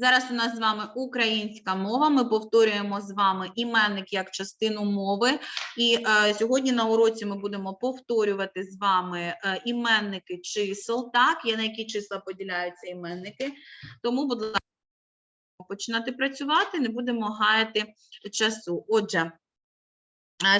Зараз у нас з вами українська мова. Ми повторюємо з вами іменник як частину мови. І е, сьогодні на уроці ми будемо повторювати з вами е, іменники чисел. Так, є на які числа поділяються іменники. Тому, будь ласка, починати працювати, не будемо гаяти часу. Отже.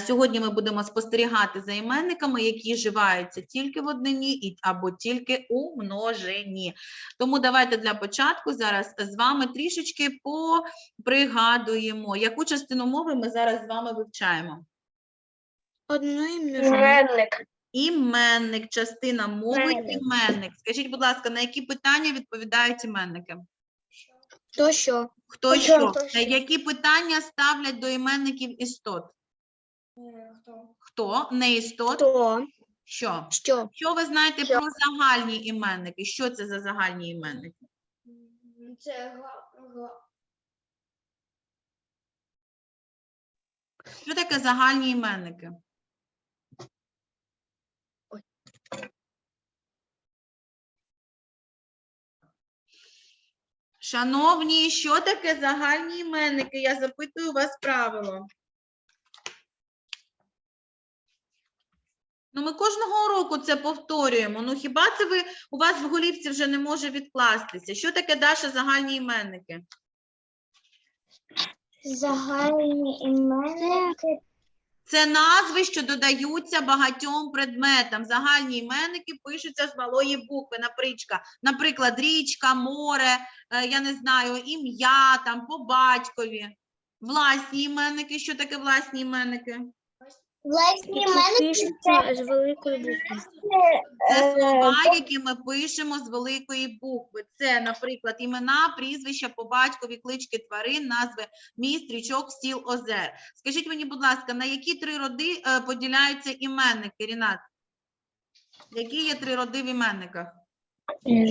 Сьогодні ми будемо спостерігати за іменниками, які вживаються тільки в однині або тільки у множині. Тому давайте для початку зараз з вами трішечки попригадуємо, яку частину мови ми зараз з вами вивчаємо. Іменник. Іменник, частина мови, Іменник. іменник. Скажіть, будь ласка, на які питання відповідають іменники? То що? Хто Хто що? що, хто що. Які питання ставлять до іменників істот? Хто? Не істот? То. Що? Що? Що ви знаєте Що? про загальні іменники? Що це за загальні іменники? Це Що таке загальні іменники? Шановні, що таке загальні іменники? Я запитую вас правило. Ну, ми кожного уроку це повторюємо. Ну, хіба це ви у вас в голівці вже не може відкластися? Що таке Даша загальні іменники? загальні іменники. Це назви, що додаються багатьом предметам. Загальні іменники пишуться з малої букви. Наприклад, річка, море, е, я не знаю, ім'я там по батькові. Власні іменники. Що таке власні іменники? Власні з великої букви. Це е, слова, які ми пишемо з великої букви. Це, наприклад, імена, прізвища по батькові, клички тварин, назви міст, річок, сіл, озер. Скажіть мені, будь ласка, на які три роди е, поділяються іменники, Рінат? Які є три роди в іменниках?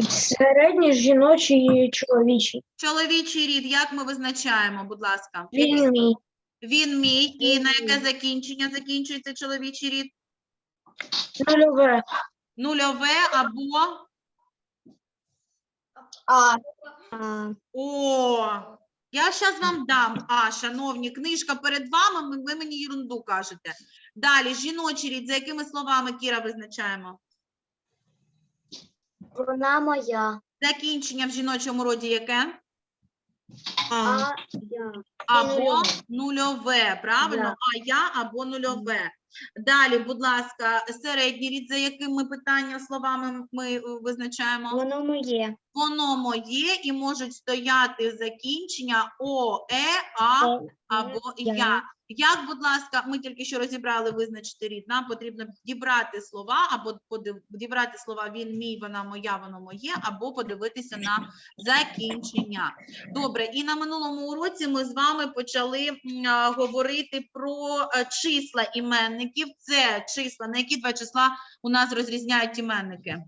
Середній, жіночий і чоловічий. Чоловічий рід, як ми визначаємо, будь ласка? Мій. Він мій. І на яке закінчення закінчується чоловічий рід? Нульове. Нульове або А. О, я зараз вам дам. А, шановні, книжка перед вами, ви- ви мені ерунду кажете. Далі, жіночий рід, за якими словами Кіра визначаємо? Вона моя. Закінчення в жіночому роді яке? А, я. Або нульове. правильно? А я або нульове. Далі, будь ласка, середній рід, за якими питання словами ми е, визначаємо? воно моє. Воно моє і можуть стояти закінчення о, е, а або я. я. Як, будь ласка, ми тільки що розібрали визначити рід. Нам потрібно дібрати слова або дібрати слова він мій, вона моя, воно моє, або подивитися на закінчення. Добре, і на минулому уроці ми з вами почали говорити про е, числа іменників. Це числа, на які два числа у нас розрізняють іменники.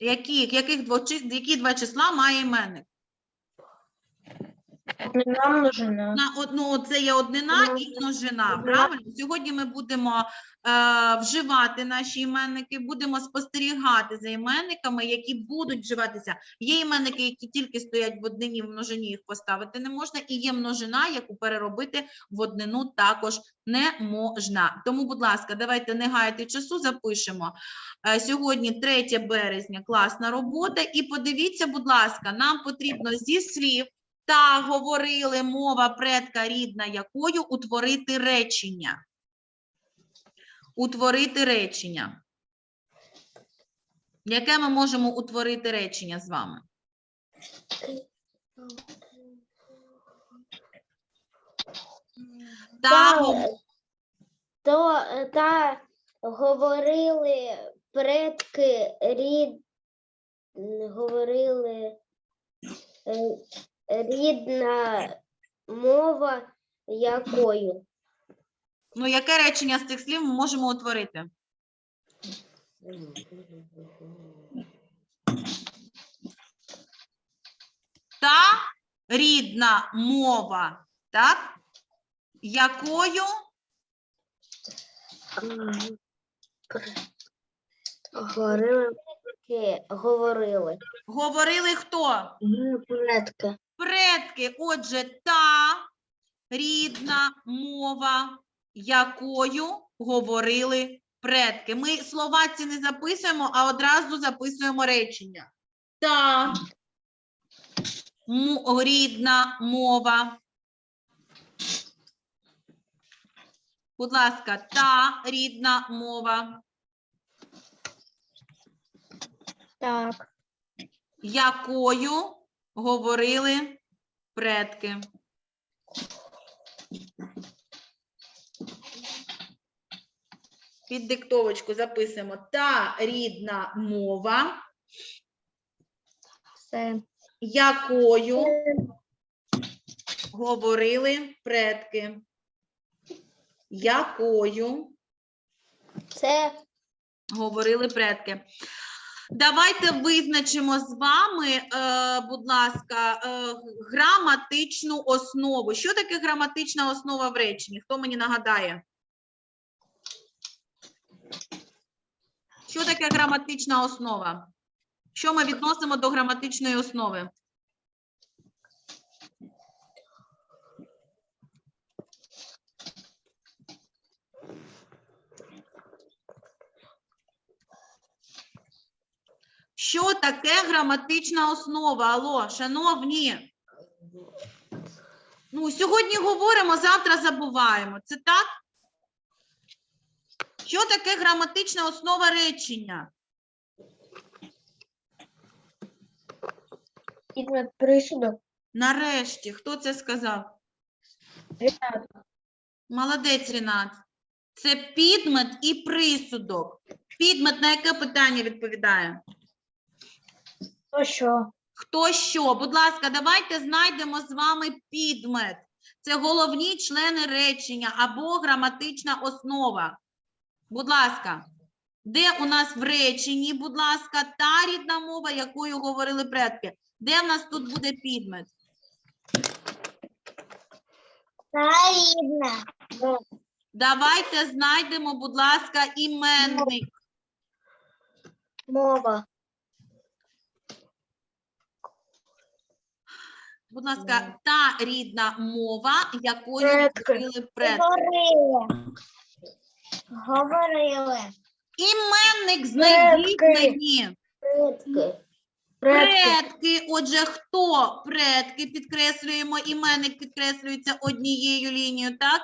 Які, яких які два числа має іменник? Однина множина. На одну це є однина і множина. Правильно? Сьогодні ми будемо е, вживати наші іменники, будемо спостерігати за іменниками, які будуть вживатися. Є іменники, які тільки стоять в однині, в множині їх поставити не можна, і є множина, яку переробити в однину також не можна. Тому, будь ласка, давайте не гаяти часу, запишемо. Е, Сьогодні 3 березня, класна робота. І подивіться, будь ласка, нам потрібно зі слів та говорили мова предка рідна якою утворити речення. Утворити речення. Яке ми можемо утворити речення з вами? Та, То та говорили предки рід, говорили е, рідна мова якою. ну, яке речення з цих слів ми можемо утворити? Та рідна мова, так? Якою Говорили говорили. Хто? Предки. Предки. Отже, та рідна мова, якою говорили предки. Ми слова ці не записуємо, а одразу записуємо речення. Та рідна мова. Будь ласка, та рідна мова, Так. якою говорили предки. Під диктовочку записуємо та рідна мова, Все. якою говорили предки. Якою Це говорили предки. Давайте визначимо з вами, е, будь ласка, е, граматичну основу. Що таке граматична основа в реченні? Хто мені нагадає? Що таке граматична основа? Що ми відносимо до граматичної основи? Що таке граматична основа? Алло, шановні. Ну, сьогодні говоримо, завтра забуваємо. Це так? Що таке граматична основа речення? Підмет присудок. Нарешті, хто це сказав? Молодець, Рінат. Це підмет і присудок. Підмет на яке питання відповідає? То що? Хто що? Будь ласка, давайте знайдемо з вами підмет. Це головні члени речення або граматична основа. Будь ласка, де у нас в реченні, будь ласка, та рідна мова, якою говорили предки? Де в нас тут буде підмет? та рідна. Давайте знайдемо, будь ласка, іменник. Мова. Будь ласка, та рідна мова, якою говорили предки. Говорили. Говорили. Іменник знайдіть Предки. мені. Предки. Предки. Отже, хто предки? Підкреслюємо, іменник підкреслюється однією лінією, так?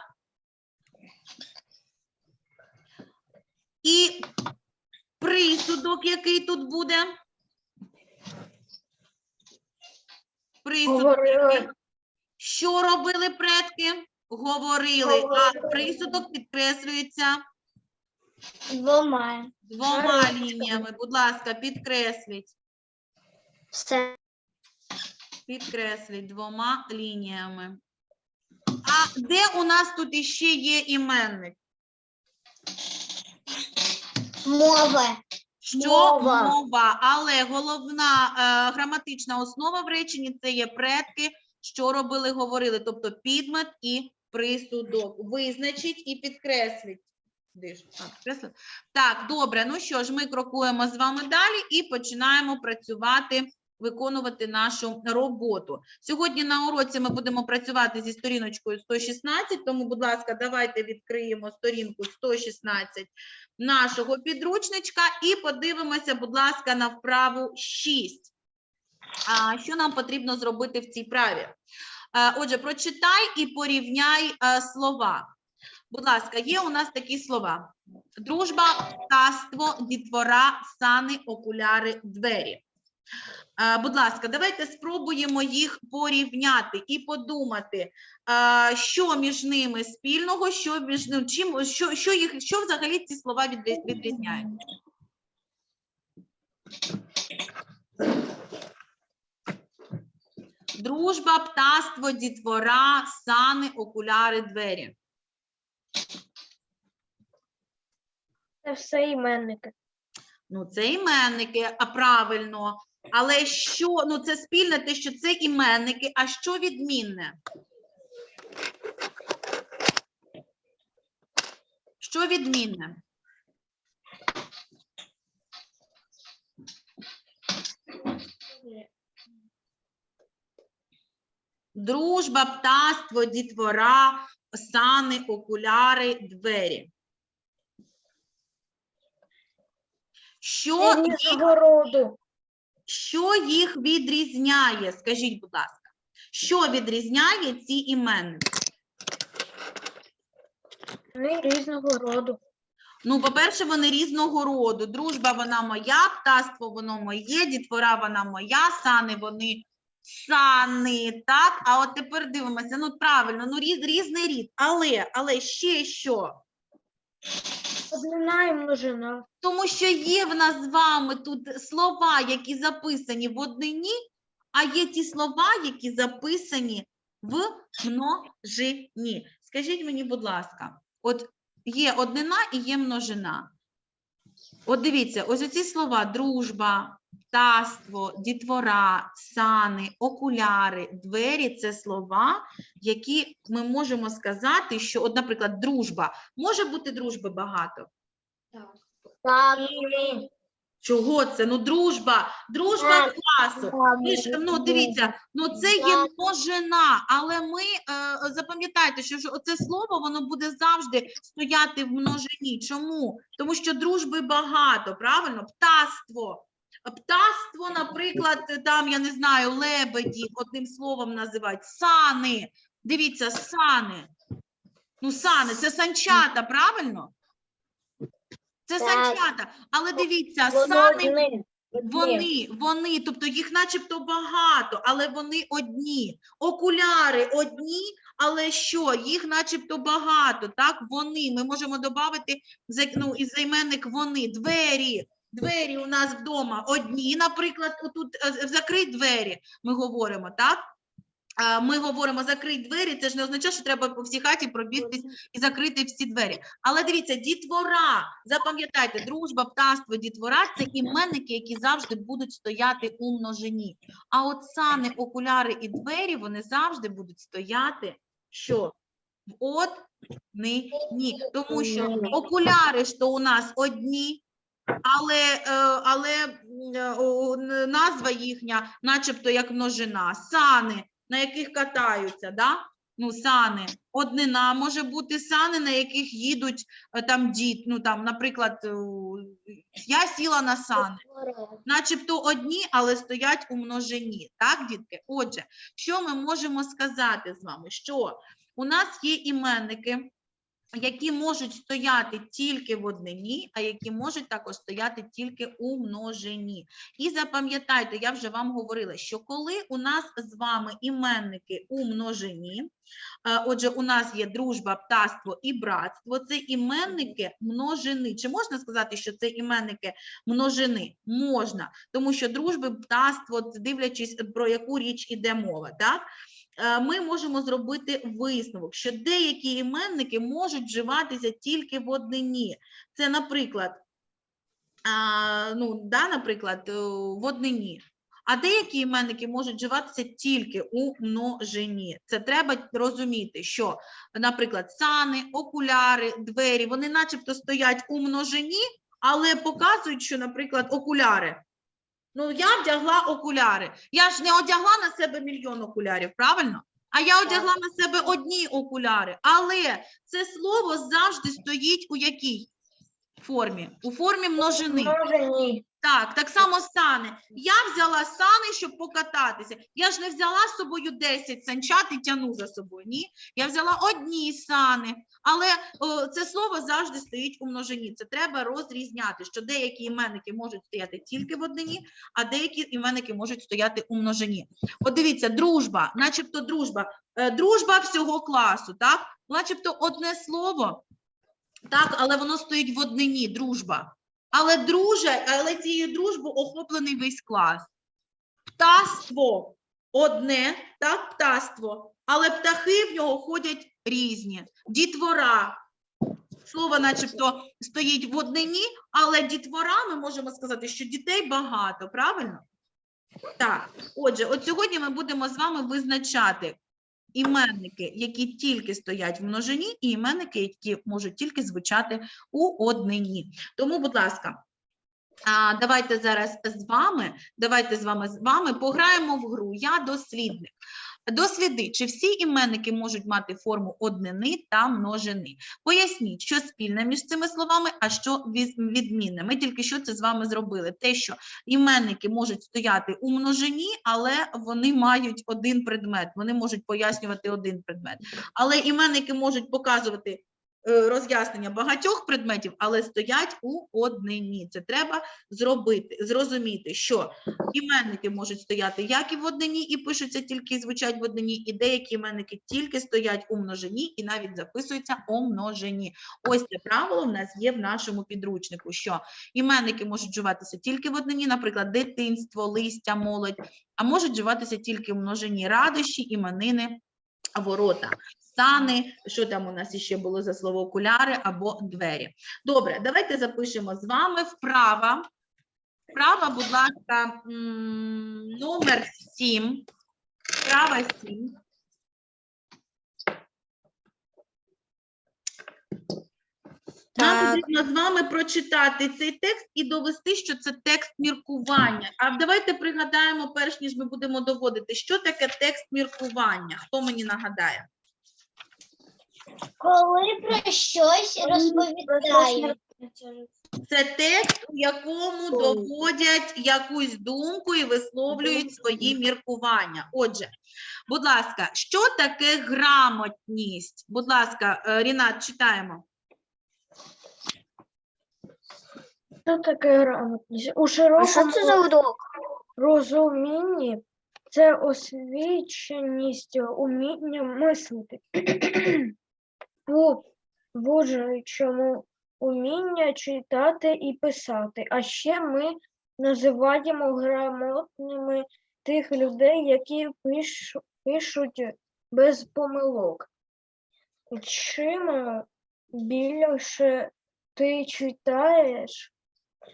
І присудок, який тут буде? Присудок. Говорили. Що робили предки? Говорили, а присудок підкреслюється Двома. двома лініями. Будь ласка, підкресліть. Все. Підкресліть двома лініями. А де у нас тут іще є іменник? Мова. Що Мова. мова, але головна е, граматична основа в реченні це є предки, що робили, говорили, тобто підмет і присудок. Визначить і? А. Так, добре. Ну що ж, ми крокуємо з вами далі і починаємо працювати, виконувати нашу роботу. Сьогодні на уроці ми будемо працювати зі сторіночкою 116, тому, будь ласка, давайте відкриємо сторінку 116 нашого підручничка і подивимося, будь ласка, на вправу 6. А, що нам потрібно зробити в цій праві? Отже, прочитай і порівняй слова. Будь ласка, є у нас такі слова: дружба, птаство, дітвора, сани, окуляри, двері. Будь ласка, давайте спробуємо їх порівняти і подумати, що між ними спільного, що між ну, чим, що, що їх, що взагалі ці слова відрі- відрізняють. Дружба, птаство, дітвора, сани, окуляри, двері. Це все іменники. Ну, це іменники, а правильно. Але що, ну це спільне те, що це іменники, а що відмінне? Що відмінне? Дружба, птаство, дітвора, сани, окуляри, двері. Що їх... роду що їх відрізняє? Скажіть, будь ласка, що відрізняє ці іменники? Вони різного роду. Ну, по-перше, вони різного роду. Дружба вона моя, птаство воно моє, дітвора вона моя, сани вони сани. Так, а от тепер дивимося. Ну, правильно, ну різ, різний рід. Але, але ще що? Однина і множина. Тому що є в нас з вами тут слова, які записані в однині, а є ті слова, які записані в множині. Скажіть мені, будь ласка, от є однина і є множина. От дивіться, ось оці слова дружба, птаство, дітвора, сани, окуляри, двері це слова, які ми можемо сказати, що, от, наприклад, дружба. Може бути дружби багато. Так. Чого це? Ну, дружба, дружба класу. Ви ж, ну, дивіться, ну це є множина, але ми е, запам'ятайте, що ж оце слово воно буде завжди стояти в множині. Чому? Тому що дружби багато, правильно? Птаство. Птаство, наприклад, там, я не знаю, лебеді, одним словом називають сани. Дивіться, сани. Ну, сани, це санчата, правильно? Це Так. санчата. Але дивіться, сани вони, вони, тобто їх начебто багато, але вони одні. Окуляри одні, але що? Їх начебто багато, так? Вони. Ми можемо додати ну, із займенник вони. Двері. Двері у нас вдома одні, наприклад, отут е, закрий двері, ми говоримо, так? Ми говоримо закрий двері, це ж не означає, що треба по всій хаті пробігтись і закрити всі двері. Але дивіться, дітвора, запам'ятайте, дружба, птаство, дітвора це іменники, які завжди будуть стояти у множині. А от сани, окуляри і двері вони завжди будуть стояти що? В однині. Тому що окуляри то у нас одні, але, е, але е, назва їхня, начебто як множина. Сани, на яких катаються, да? Ну, сани. Однина може бути сани, на яких їдуть е, там діт. Ну там, наприклад, я сіла на сани. Начебто одні, але стоять у множині. Так, дітки? Отже, що ми можемо сказати з вами? Що у нас є іменники, які можуть стояти тільки в однині, а які можуть також стояти тільки у множині. І запам'ятайте, я вже вам говорила, що коли у нас з вами іменники у множині, е, отже, у нас є дружба, птаство і братство, це іменники множини. Чи можна сказати, що це іменники множини? Можна, тому що дружби, птаство, дивлячись, про яку річ іде мова. Так? Е, Ми можемо зробити висновок, що деякі іменники можуть вживатися тільки в однині. Це, наприклад, ну, да, наприклад, е, в однині. А деякі іменники можуть вживатися тільки у множині. Це треба розуміти, що, наприклад, сани, окуляри, двері, вони начебто стоять у множині, але показують, що, наприклад, окуляри. Ну, я вдягла окуляри. Я ж не одягла на себе мільйон окулярів, правильно? А я одягла на себе одні окуляри. Але це слово завжди стоїть у якій формі? У формі множини. Множині. Так, так само сани. Я взяла сани, щоб покататися. Я ж не взяла з собою 10 санчат і тяну за собою. Ні, я взяла одні сани. Але о, це слово завжди стоїть у множині. Це треба розрізняти, що деякі іменники можуть стояти тільки в однині, а деякі іменники можуть стояти у множині. От дивіться, дружба, начебто дружба, Е, дружба всього класу, так? Начебто одне слово, так, але воно стоїть в однині, дружба. Але друже, але цією дружбою охоплений весь клас. Птаство одне, так, птаство, але птахи в нього ходять різні. Дітвора. Слово, начебто, стоїть в однині, але дітвора, ми можемо сказати, що дітей багато, правильно? Так, отже, от сьогодні ми будемо з вами визначати іменники, які тільки стоять в множині, і іменники, які можуть тільки звучати у однині. Тому, будь ласка, давайте зараз з вами, давайте з вами з вами пограємо в гру. Я дослідник. Досліди, чи всі іменники можуть мати форму однини та множини. Поясніть, що спільне між цими словами, а що відмінне. Ми тільки що це з вами зробили. Те, що іменники можуть стояти у множині, але вони мають один предмет. Вони можуть пояснювати один предмет. Але іменники можуть показувати роз'яснення багатьох предметів, але стоять у однині. Це треба зробити, зрозуміти, що іменники можуть стояти як і в однині, і пишуться тільки і звучать в однині, і деякі іменники тільки стоять у множині і навіть записуються у множині. Ось це правило в нас є в нашому підручнику, що іменники можуть вживатися тільки в однині, наприклад, дитинство, листя, молодь, а можуть вживатися тільки в множині радощі, іменини, ворота. Сани, що там у нас іще було за слово окуляри або двері. Добре, давайте запишемо з вами вправа. Вправа, будь ласка, номер 7. Вправа 7. Нам потрібно з вами прочитати цей текст і довести, що це текст міркування. А давайте пригадаємо, перш ніж ми будемо доводити, що таке текст міркування. Хто мені нагадає? Коли про щось розповідає. Це текст, у якому доводять якусь думку і висловлюють свої міркування. Отже, будь ласка, що таке грамотність? Будь ласка, е, Рінат, читаємо. Що таке грамотність? У широкому розумінні це освіченість, уміння мислити. У вужичому уміння читати і писати. А ще ми називаємо грамотними тих людей, які пишу- пишуть без помилок. Чим більше ти читаєш,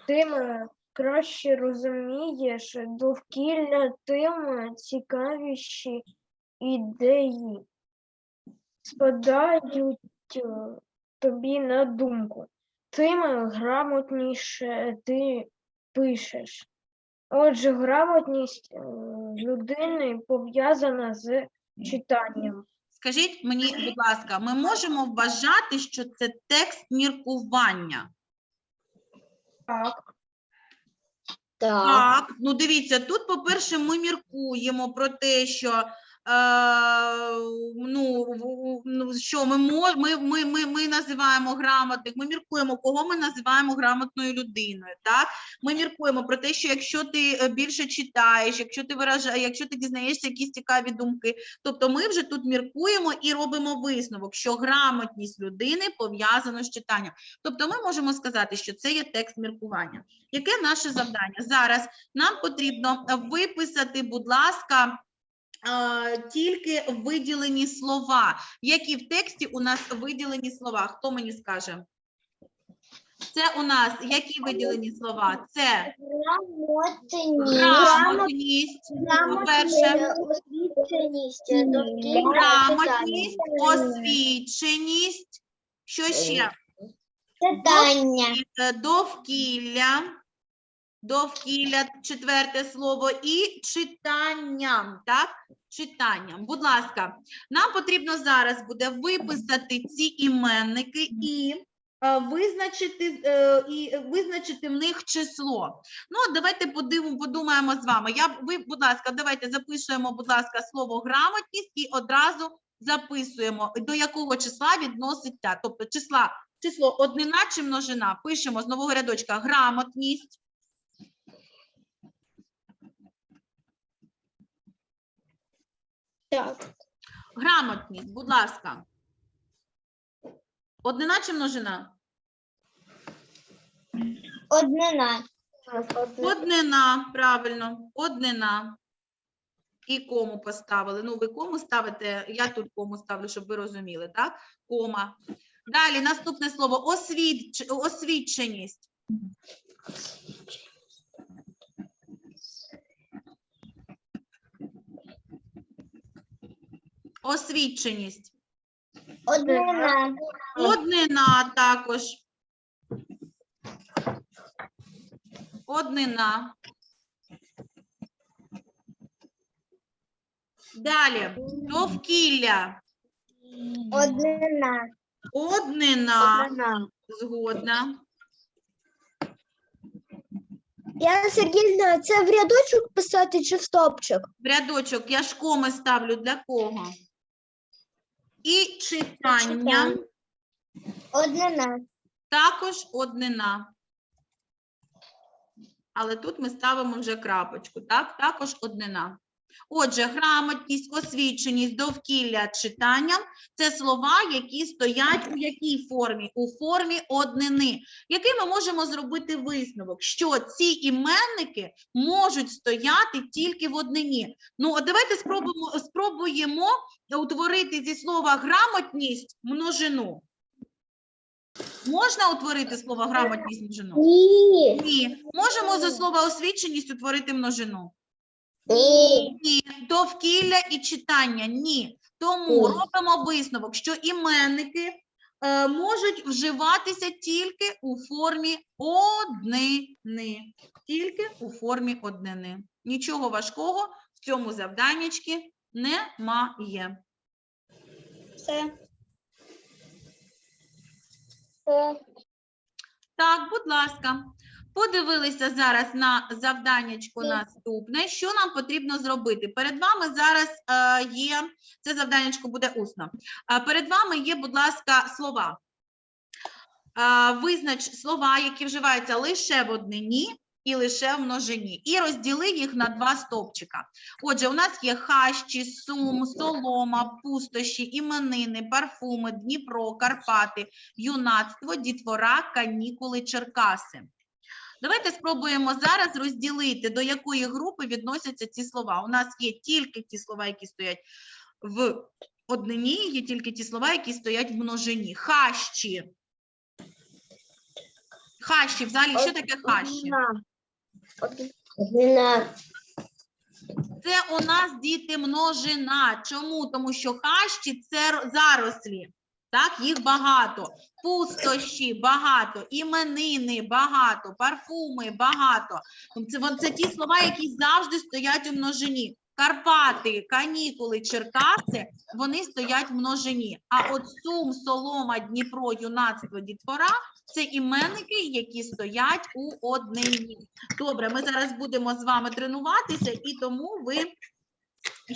тим краще розумієш довкілля, тим цікавіші ідеї спадають е, тобі на думку, тим грамотніше ти пишеш. Отже, грамотність е, людини пов'язана з читанням. Скажіть мені, будь ласка, ми можемо вважати, що це текст міркування? Так. Так, ну дивіться, тут, по-перше, ми міркуємо про те, що ну, в- в- ну, що ми, ми, ми, ми, ми називаємо грамотних, ми міркуємо, кого ми називаємо грамотною людиною. Так? Ми міркуємо про те, що якщо ти е, більше читаєш, якщо ти виражаєш, якщо ти дізнаєшся якісь цікаві думки, тобто ми вже тут міркуємо і робимо висновок, що грамотність людини пов'язана з читанням. Тобто ми можемо сказати, що це є текст міркування. Яке наше завдання? Зараз нам потрібно виписати, будь ласка, е, тільки виділені слова. Які в тексті у нас виділені слова? Хто мені скаже? Це у нас які виділені слова? Це Грамотність. по-перше, Освіченість. грамотність, освіченість, що ще? Читання. Довкілля, довкілля, четверте слово, і читанням, так? Читанням. Будь ласка, нам потрібно зараз буде виписати ці іменники і е, визначити, е, і визначити в них число. Ну, давайте подивимо, подумаємо з вами. Я, ви, будь ласка, давайте записуємо, будь ласка, слово грамотність і одразу записуємо, до якого числа відноситься, тобто числа число однина чи множина. Пишемо з нового рядочка грамотність. Так. Грамотність, будь ласка. Однина чи множина? Однина. Однина, правильно, однина. І кому поставили. Ну, ви кому ставите, я тут кому ставлю, щоб ви розуміли, так? Кома. Далі наступне слово освіч... освіченість. Освіченість. Однина. Однина також. Однина. Далі. Довкілля. Однина. Однина. Згодна. Яна Сергіївна, це в рядочок писати чи в стопчик? В рядочок я ж коми ставлю для кого? І читання Однина. також однина. Але тут ми ставимо вже крапочку, так? Також однина. Отже, грамотність, освіченість, довкілля, читання це слова, які стоять у якій формі? У формі однини. Який ми можемо зробити висновок, що ці іменники можуть стояти тільки в однині. Ну, от давайте спробуємо, спробуємо утворити зі слова грамотність множину. Можна утворити слово грамотність множину? Ні. Ні. Можемо за слово освіченість утворити множину? Ні. Ні. Довкілля і читання ні. Тому робимо висновок, що іменники е, можуть вживатися тільки у формі однини. Тільки у формі однини. Нічого важкого в цьому завданнячці немає. Все. Так, будь ласка. Подивилися зараз на завданнячко наступне. Що нам потрібно зробити? Перед вами зараз е, є, це завданнячко буде усно. Е, перед вами є, будь ласка, слова. Е, визнач слова, які вживаються лише в однині і лише в множині. І розділи їх на два стовпчика. Отже, у нас є хащі, сум, солома, пустощі, іменини, парфуми, Дніпро, Карпати, юнацтво, дітвора, канікули, Черкаси. Давайте спробуємо зараз розділити, до якої групи відносяться ці слова. У нас є тільки ті слова, які стоять в однині, є тільки ті слова, які стоять в множині. Хащі. Хащі, взагалі, що таке хащі? Однина. Це у нас діти множина. Чому? Тому що хащі це зарослі. Так, їх багато. Пустощі багато, іменини багато, парфуми багато. Це, це ті слова, які завжди стоять у множині. Карпати, канікули, Черкаси, вони стоять в множині. А от Сум, Солома, Дніпро, юнацтво, дітвора це іменники, які стоять у однині. Добре, ми зараз будемо з вами тренуватися, і тому ви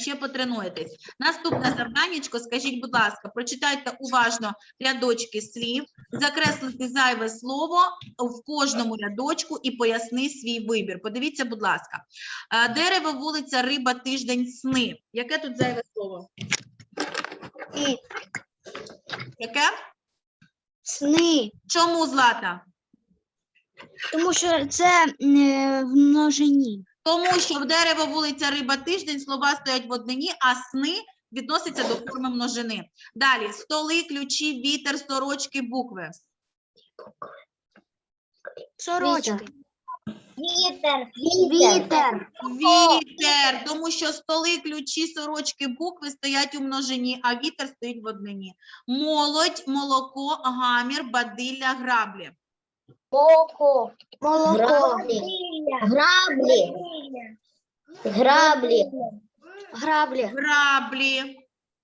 ще потренуєтесь. Наступне завданнячко, скажіть, будь ласка, прочитайте уважно рядочки слів, закреслити зайве слово в кожному рядочку і поясни свій вибір. Подивіться, будь ласка. Е, Дерево, вулиця, риба, тиждень, сни. Яке тут зайве слово? Яке? сни. Чому злата? Тому що це е, в множині. Тому що в дерево, вулиця, риба, тиждень слова стоять в однині, а сни відносяться до форми множини. Далі столи, ключі, вітер, сорочки, букви. Сорочки. Вітер. Вітер. Вітер, тому що столи, ключі, сорочки, букви стоять у множині, а вітер стоїть в однині. Молодь, молоко, гамір, бадилля, граблі. Молоко. Молоко. Граблі. Граблі. Граблі. Граблі,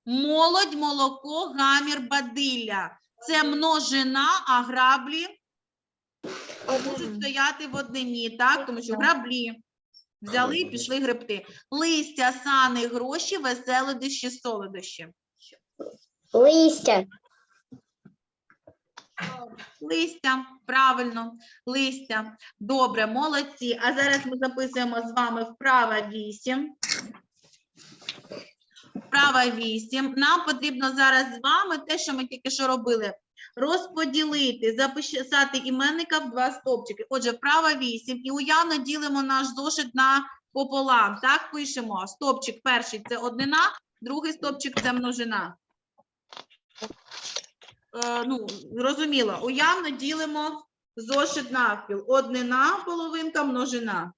молодь, молоко, гамір, бадилля. Це множина, а граблі можуть стояти в однині, так? Тому що граблі взяли і пішли гребти. Листя, сани, гроші, веселидощі, солодощі. Листя. Листя, правильно, листя. Добре, молодці. А зараз ми записуємо з вами вправа 8. Вправа 8. Нам потрібно зараз з вами те, що ми тільки що робили. Розподілити, записати іменника в два стовпчики. Отже, вправа 8. І уявно ділимо наш зошит на пополам. Так, пишемо. Стовпчик перший це однина, другий стовпчик це множина. Е, ну, зрозуміло, уявно ділимо зошит навпіл. Однина, половинка, множина.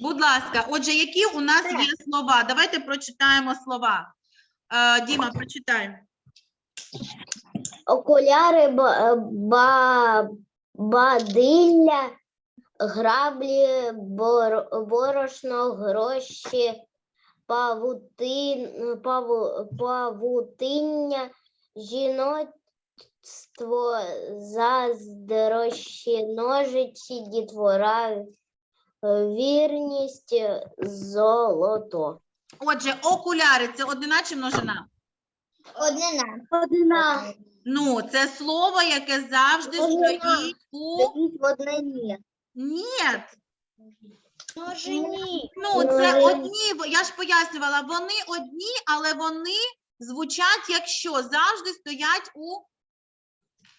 Будь ласка, отже, які у нас є слова? Давайте прочитаємо слова. Е, Діма, прочитай. Окуляри, ба, ба, бадилля, граблі, бор, борошно, гроші, павутин, паву, павутиння, жіноцтво, заздрощі, ножиці, дітвора, вірність, золото. Отже, окуляри це однина чи множина? Однина. Однина. Ну, це слово, яке завжди стоїть у в однині. ні. Множині. Ну, це одні, бо я ж пояснювала, вони одні, але вони звучать як що? Завжди стоять у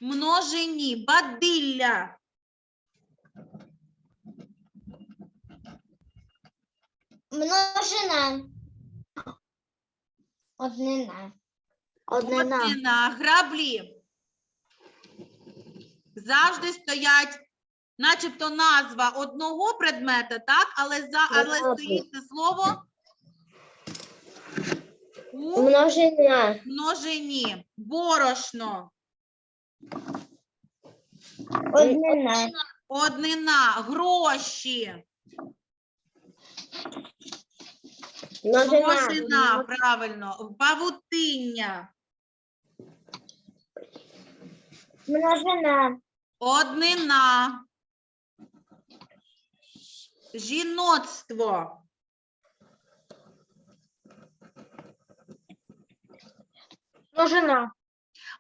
множині. Бадилля. Множина. Однина. Однина. Однина. Граблі. Завжди стоять, начебто назва одного предмета, так? Але, за, але Граблі. стоїть це слово у Множина. множині. Борошно. Однина. Однина. Гроші. Множина. Множина, правильно. Павутиння. Множина. Однина. Жіноцтво. Множина.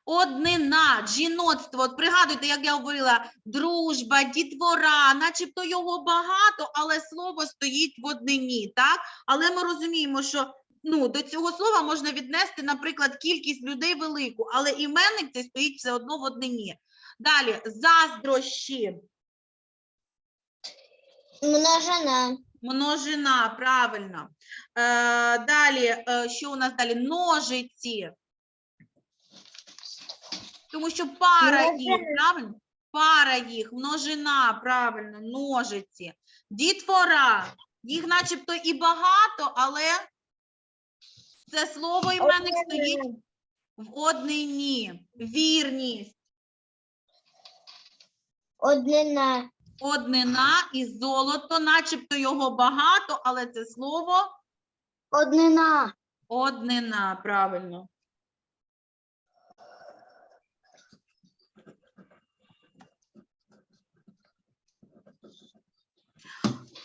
Однина, жіноцтво. От пригадуйте, як я говорила, дружба, дітвора, начебто його багато, але слово стоїть в однині, так? Але ми розуміємо, що ну, до цього слова можна віднести, наприклад, кількість людей велику, але іменник це стоїть все одно в однині. Далі, заздрощі. Множина. Множина, правильно. Е, далі, е, що у нас далі? Ножиці. Тому що пара їх, правильно? Пара їх, множина, правильно, ножиці. Дітвора. Їх начебто і багато, але це слово іменник стоїть в однині. Вірність. Однина. Однина і золото, начебто його багато, але це слово Однина. Однина, правильно.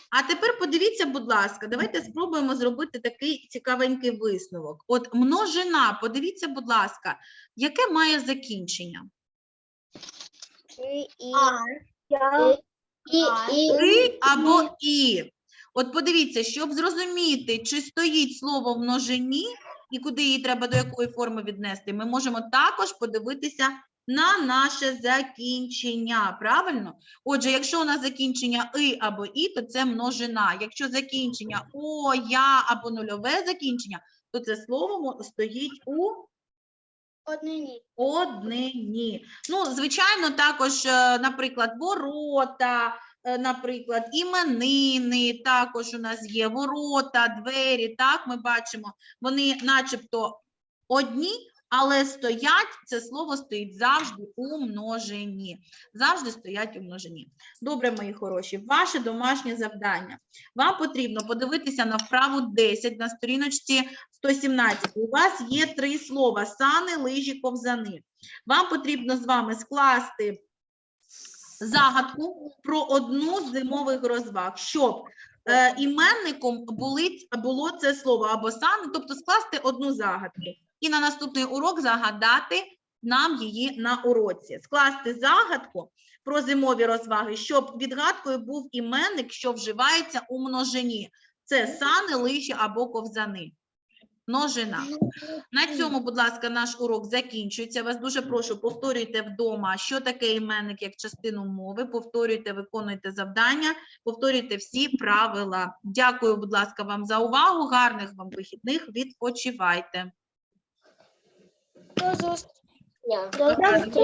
А тепер подивіться, будь ласка, давайте спробуємо зробити такий цікавенький висновок. От множина, подивіться, будь ласка, яке має закінчення? І, і, і, «и» або і. От подивіться, щоб зрозуміти, чи стоїть слово в множині і куди її треба до якої форми віднести, ми можемо також подивитися на наше закінчення. Правильно? Отже, якщо у нас закінчення и або і, то це множина. Якщо закінчення о, я або нульове закінчення, то це слово стоїть у Однині. однині. Ну, звичайно, також, е, наприклад, ворота, е, наприклад, іменини також у нас є, ворота, двері, так, ми бачимо, вони начебто одні, але стоять, це слово стоїть завжди у множині. Завжди стоять у множині. Добре, мої хороші, ваше домашнє завдання. Вам потрібно подивитися на вправу 10 на сторіночці 117. У вас є три слова: сани, лижі, ковзани. Вам потрібно з вами скласти загадку про одну з зимових розваг, щоб е, іменником були, було це слово або сани, тобто скласти одну загадку. І на наступний урок загадати нам її на уроці. Скласти загадку про зимові розваги, щоб відгадкою був іменник, що вживається у множині. Це сани, лижі або ковзани. Множина. На цьому, будь ласка, наш урок закінчується. Вас дуже прошу, повторюйте вдома, що таке іменник як частину мови. Повторюйте, виконуйте завдання, повторюйте всі правила. Дякую, будь ласка, вам за увагу. Гарних вам вихідних. Відпочивайте. До зустрічі. До